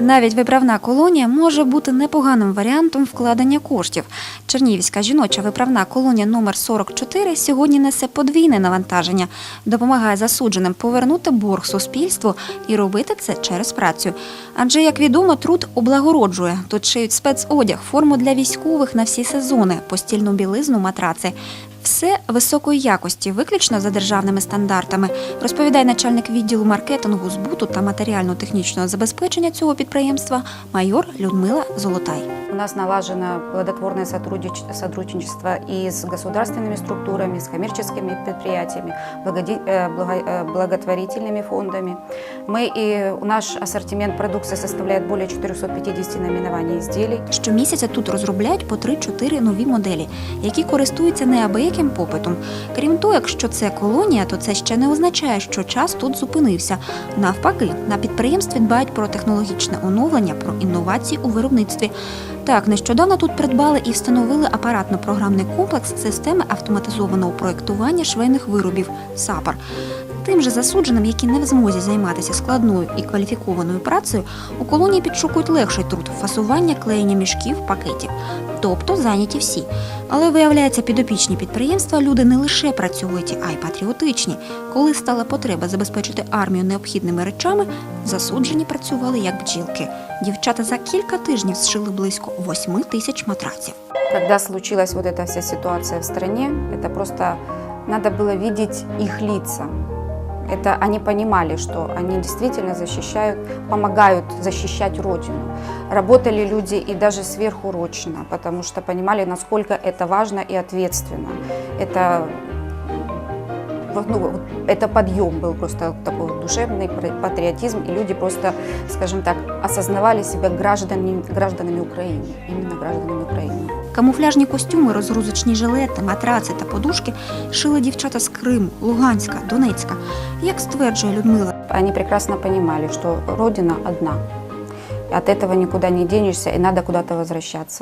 Навіть виправна колонія може бути непоганим варіантом вкладення коштів. Чернігівська жіноча виправна колонія номер 44 сьогодні несе подвійне навантаження, допомагає засудженим повернути борг суспільству і робити це через працю. Адже, як відомо, труд облагороджує. Тут шиють спецодяг, форму для військових на всі сезони, постільну білизну, матраци. Все високої якості, виключно за державними стандартами, розповідає начальник відділу маркетингу, збуту та матеріально-технічного забезпечення цього підприємства майор Людмила Золотай У нас налажено плодотворное сотруднич- сотрудничество и с государственными структурами, с коммерческими предприятиями, благоди- э, благо- э, благотворительными фондами. Мы и наш ассортимент продукции составляет более 450 наименований изделий. Щомісяця тут розробляють по 3-4 нові моделі, які користуються неабияким попитом. Крім того, якщо це колонія, то це ще не означає, що час тут зупинився. Навпаки, на підприємстві дбають про технологічне оновлення, про інновації у виробництві. Так, нещодавно тут придбали і встановили апаратно-програмний комплекс системи автоматизованого проєктування швейних виробів САПАР. Тим же засудженим, які не в змозі займатися складною і кваліфікованою працею, у колонії підшукують легший труд фасування, клеєння мішків, пакетів. Тобто зайняті всі. Але виявляється, підопічні підприємства люди не лише працьовиті, а й патріотичні. Коли стала потреба забезпечити армію необхідними речами, засуджені працювали як бджілки. Дівчата за кілька тижнів зшили близько 8 тисяч матраців. Когда случилась вот эта вся ситуация в стране, это просто надо было видеть их лица. Это они понимали, что они действительно защищают, помогают защищать Родину. Работали люди и даже сверхурочно, потому что понимали, насколько это важно и ответственно. Это, вот, ну, вот это подъем был просто такой душевный пр- патриотизм, и люди просто, скажем так, осознавали себя гражданами, гражданами Украины, именно гражданами Украины. Камуфляжні костюми, розгрузочні жилети, матраци та подушки шили дівчата з Криму, Луганська, Донецька. Як стверджує Людмила, Они прекрасно понимали, что Родина одна. От этого никуда не денешься, и надо куда-то возвращаться.